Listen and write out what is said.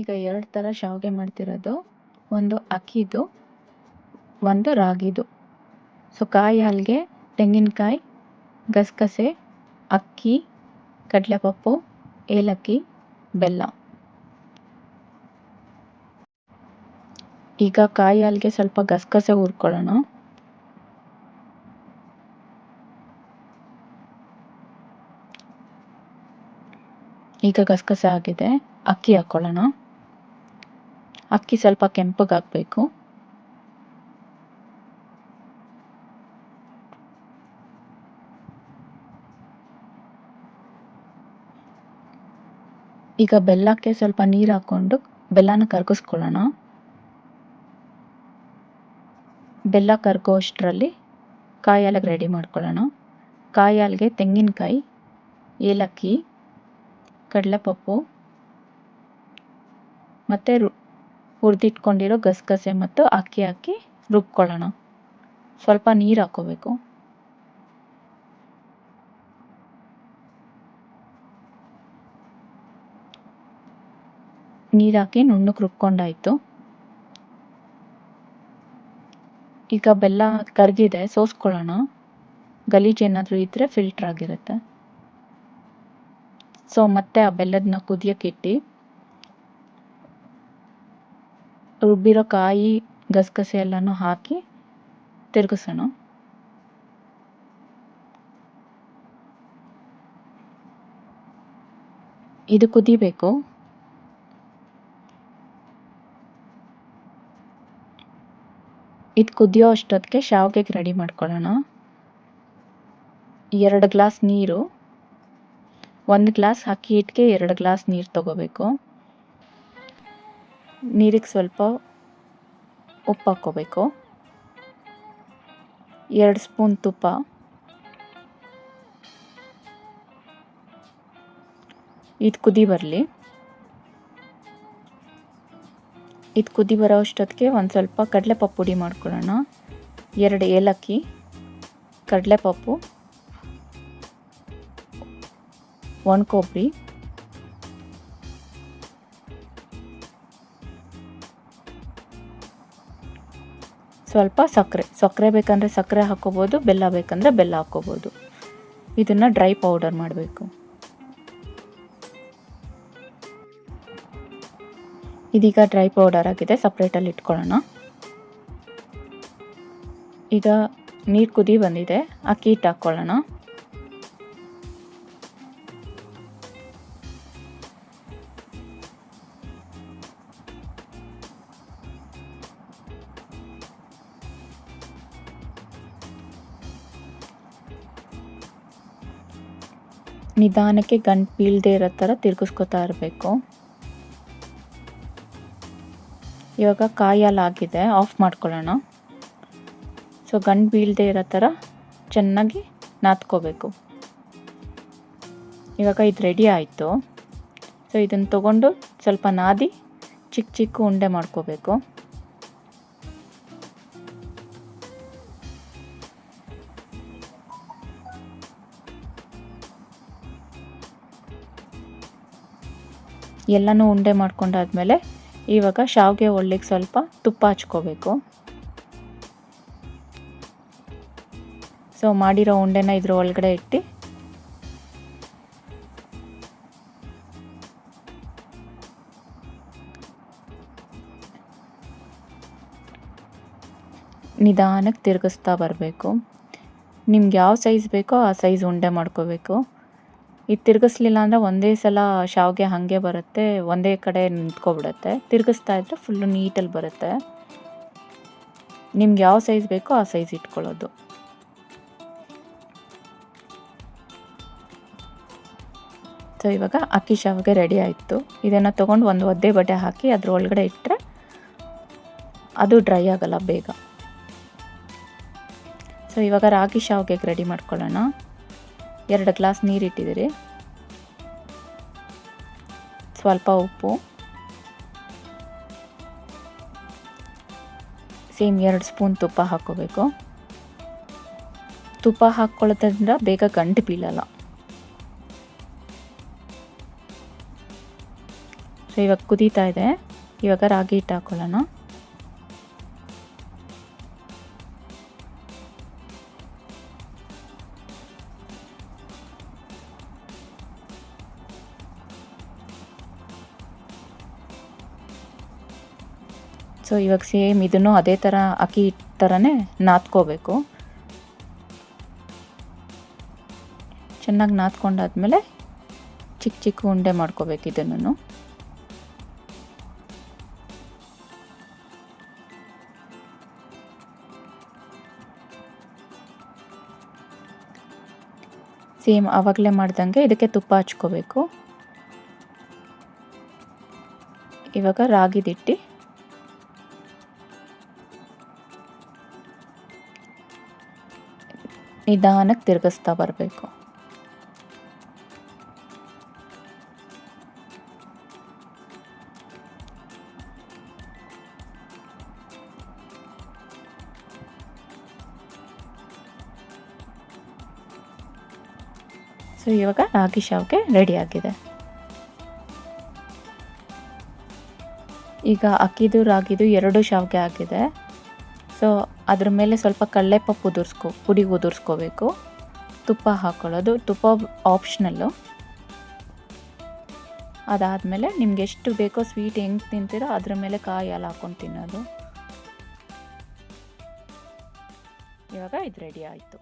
ಈಗ ಎರಡು ಥರ ಶಾವಿಗೆ ಮಾಡ್ತಿರೋದು. ಒಂದು ಅಕ್ಕಿದು, ಒಂದು ರಾಗಿದು. ಸೊ ಕಾಯಿ ಹಾಲಿಗೆ ತೆಂಗಿನಕಾಯಿ, ಗಸಗಸೆ, ಅಕ್ಕಿ, ಕಡಲೆಪಪ್ಪು, ಏಲಕ್ಕಿ, ಬೆಲ್ಲ. ಈಗ ಕಾಯಿ ಹಾಲಿಗೆ ಸ್ವಲ್ಪ ಗಸಗಸೆ ಹುರ್ಕೊಳ್ಳೋಣ. ಈಗ ಗಸಗಸೆ ಆಗಿದೆ. ಅಕ್ಕಿ ಹಾಕ್ಕೊಳ್ಳೋಣ ಅಕ್ಕಿ ಸ್ವಲ್ಪ ಕೆಂಪಗಾಗಬೇಕು ಈಗ ಬೆಲ್ಲಕ್ಕೆ ಸ್ವಲ್ಪ ನೀರು ಹಾಕ್ಕೊಂಡು ಬೆಲ್ಲನ ಕರಗಿಸ್ಕೊಳ್ಳೋಣ. ಬೆಲ್ಲ ಕರಗೋ ಅಷ್ಟರಲ್ಲಿ ಕಾಯಿ ರೆಡಿ ಮಾಡ್ಕೊಳ್ಳೋಣ. ಕಾಯಿ ಹಾಲಿಗೆ ತೆಂಗಿನಕಾಯಿ, ಏಲಕ್ಕಿ, ಕಡಲೆಪಪ್ಪು, ಮತ್ತು ರು ಹುರಿದಿಟ್ಕೊಂಡಿರೋ ಗಸಗಸೆ ಮತ್ತು ಅಕ್ಕಿ ಹಾಕಿ ರುಬ್ಕೊಳ್ಳೋಣ. ಸ್ವಲ್ಪ ನೀರು ಹಾಕ್ಕೋಬೇಕು ನೀರು ಹಾಕಿ ರುಬ್ಕೊಂಡಾಯಿತು. ಈಗ ಬೆಲ್ಲ ಕರಗಿದೆ ಸೋಸ್ಕೊಳ್ಳೋಣ. ಗಲೀಜು ಏನಾದರೂ ಇದ್ದರೆ ಫಿಲ್ಟ್ರ್ ಆಗಿರುತ್ತೆ. ಸೊ ಮತ್ತೆ ಆ ಬೆಲ್ಲದನ್ನ ಕುದಿಯೋಕ್ಕಿಟ್ಟು ರುಬ್ಬಿರೋ ಕಾಯಿ ಗಸಗಸೆ ಎಲ್ಲನೂ ಹಾಕಿ ತಿರುಗಿಸೋಣ. ಇದು ಕುದಿಬೇಕು. ಇದು ಕುದಿಯೋ ಅಷ್ಟೊತ್ತಿಗೆ ಶಾವಿಗೆಗೆ ರೆಡಿ ಮಾಡ್ಕೊಳ್ಳೋಣ. ಎರಡು ಗ್ಲಾಸ್ ನೀರು. ಒಂದು ಗ್ಲಾಸ್ ಅಕ್ಕಿ ಹಿಟ್ಟಿಗೆ ಎರಡು ಗ್ಲಾಸ್ ನೀರು ತಗೋಬೇಕು. ನೀರಿಗೆ ಸ್ವಲ್ಪ ಉಪ್ಪು ಹಾಕ್ಕೋಬೇಕು. ಎರಡು ಸ್ಪೂನ್ ತುಪ್ಪ. ಇದು ಕುದಿ ಬರಲಿ. ಇದು ಕುದಿ ಬರೋ ಅಷ್ಟೊತ್ತಿಗೆ ಒಂದು ಸ್ವಲ್ಪ ಕಡಲೆಪಪ್ಪು ಪುಡಿ ಮಾಡ್ಕೊಳ್ಳೋಣ. ಎರಡು ಏಲಕ್ಕಿ, ಕಡಲೆಪಪ್ಪು ಒಣ ಕೊಬ್ಬರಿ. ಸ್ವಲ್ಪ ಸಕ್ಕರೆ ಸಕ್ಕರೆ ಬೇಕಂದರೆ ಸಕ್ಕರೆ ಹಾಕ್ಕೋಬೋದು ಬೆಲ್ಲ ಬೇಕಂದರೆ ಬೆಲ್ಲ ಹಾಕ್ಕೋಬೋದು ಇದನ್ನು ಡ್ರೈ ಪೌಡರ್ ಮಾಡಬೇಕು. ಇದೀಗ ಡ್ರೈ ಪೌಡರ್ ಆಗಿದೆ ಸಪ್ರೇಟಲ್ಲಿ ಇಟ್ಕೊಳ್ಳೋಣ. ಈಗ ನೀರು ಕುದಿ ಬಂದಿದೆ, ಅಕ್ಕಿ ಹಿಟ್ಟು ಹಾಕ್ಕೊಳ್ಳೋಣ ನಿಧಾನಕ್ಕೆ ಗಂಟು ಬೀಳದೆ ಇರೋ ಥರ ತಿರ್ಗಿಸ್ಕೊತಾ ಇರಬೇಕು. ಇವಾಗ ಕಾಯಿ ಆಗಿದೆ ಆಫ್ ಮಾಡ್ಕೊಳ್ಳೋಣ. ಸೊ ಗಂಟು ಬೀಳದೆ ಇರೋ ಥರ ಚೆನ್ನಾಗಿ ನಾದ್ಕೋಬೇಕು. ಇವಾಗ ಇದು ರೆಡಿ ಆಯಿತು. ಸೊ ಇದನ್ನು ತೊಗೊಂಡು ಸ್ವಲ್ಪ ನಾದಿ ಚಿಕ್ಕ ಚಿಕ್ಕ ಉಂಡೆ ಮಾಡ್ಕೋಬೇಕು. ಎಲ್ಲನೂ ಉಂಡೆ ಮಾಡ್ಕೊಂಡಾದ್ಮೇಲೆ ಇವಾಗ ಶಾವಿಗೆ ಒಳ್ಳಿಗೆ ಸ್ವಲ್ಪ ತುಪ್ಪ ಹಚ್ಕೋಬೇಕು. ಸೊ ಮಾಡಿರೋ ಉಂಡೆನ ಇದ್ರ ಒಳಗಡೆ ಇಟ್ಟು ನಿಧಾನಕ್ಕೆ ತಿರುಗಿಸ್ತಾ ಬರಬೇಕು. ನಿಮ್ಗೆ ಯಾವ ಸೈಜ್ ಬೇಕೋ ಆ ಸೈಜ್ ಉಂಡೆ ಮಾಡ್ಕೋಬೇಕು. ಇದು ತಿರುಗಿಸ್ಲಿಲ್ಲ ಅಂದರೆ ಒಂದೇ ಸಲ ಶಾವಿಗೆ ಹಾಗೆ ಬರುತ್ತೆ, ಒಂದೇ ಕಡೆ ನಿಂತ್ಕೊಬಿಡತ್ತೆ. ತಿರುಗಿಸ್ತಾ ಇದ್ದರೆ ಫುಲ್ಲು ನೀಟಲ್ಲಿ ಬರುತ್ತೆ. ನಿಮ್ಗೆ ಯಾವ ಸೈಜ್ ಬೇಕೋ ಆ ಸೈಜ್ ಇಟ್ಕೊಳ್ಳೋದು. ಸೊ ಇವಾಗ ಅಕ್ಕಿ ಶಾವಿಗೆ ರೆಡಿ ಆಯಿತು. ಇದನ್ನು ತೊಗೊಂಡು ಒಂದು ಒದ್ದೆ ಬಟ್ಟೆ ಹಾಕಿ ಅದ್ರ ಒಳಗಡೆ ಇಟ್ಟರೆ ಅದು ಡ್ರೈ ಆಗಲ್ಲ ಬೇಗ. ಸೊ ಇವಾಗ ರಾಗಿ ಶಾವಿಗೆಗೆ ರೆಡಿ ಮಾಡ್ಕೊಳ್ಳೋಣ. ಎರಡು ಗ್ಲಾಸ್ ನೀರು ಇಟ್ಟಿದ್ದೀರಿ. ಸ್ವಲ್ಪ ಉಪ್ಪು. ಸೇಮ್ ಎರಡು ಸ್ಪೂನ್ ತುಪ್ಪ ಹಾಕ್ಕೋಬೇಕು. ತುಪ್ಪ ಹಾಕ್ಕೊಳ್ಳೋದ್ರಿಂದ ಬೇಗ ಗಂಟು ಬೀಳಲ್ಲ. ಸೊ ಇವಾಗ ಕುದೀತಾ ಇದೆ. ಇವಾಗ ರಾಗಿ ಹಿಟ್ಟು ಹಾಕೊಳ್ಳೋಣ. ಸೊ ಇವಾಗ ಸೇಮ್ ಇದನ್ನು ಅದೇ ಥರ ಅಕ್ಕಿ ಹಿಟ್ಟು ಥರನೇ ನಾದ್ಕೋಬೇಕು. ಚೆನ್ನಾಗಿ ನಾದ್ಕೊಂಡಾದ್ಮೇಲೆ ಚಿಕ್ಕ ಚಿಕ್ಕ ಉಂಡೆ ಮಾಡ್ಕೋಬೇಕು ಇದನ್ನು ಸೇಮ್ ಆವಾಗಲೇ ಮಾಡ್ದಂಗೆ ಇದಕ್ಕೆ ತುಪ್ಪ ಹಚ್ಕೋಬೇಕು. ಇವಾಗ ರಾಗಿದಿಟ್ಟು ನಿಧಾನಕ್ಕೆ ತಿರುಗಿಸ್ತಾ ಬರಬೇಕು. ಸೊ ಇವಾಗ ರಾಗಿ ಶಾವ್ಗೆ ರೆಡಿ ಆಗಿದೆ. ಈಗ ಅಕ್ಕಿದು ರಾಗಿದು ಎರಡು ಶಾವ್ಗೆ ಆಗಿದೆ. ಅದ್ರ ಮೇಲೆ ಸ್ವಲ್ಪ ಕಡಲೆಪಪ್ಪು ಉದುರಿಸ್ಕೊ, ಪುಡಿ ಉದುರ್ಸ್ಕೋಬೇಕು. ತುಪ್ಪ ಹಾಕ್ಕೊಳ್ಳೋದು ತುಪ್ಪ ಆಪ್ಷನಲ್ಲು ಅದಾದಮೇಲೆ ನಿಮ್ಗೆ ಎಷ್ಟು ಬೇಕೋ ಸ್ವೀಟ್ ಹೆಂಗೆ ತಿಂತೀರೋ ಅದ್ರ ಮೇಲೆ ಕಾಯಿ ಹಾಲು ಹಾಕೊಂಡು ತಿನ್ನೋದು. ಇವಾಗ ಇದು ರೆಡಿ ಆಯಿತು.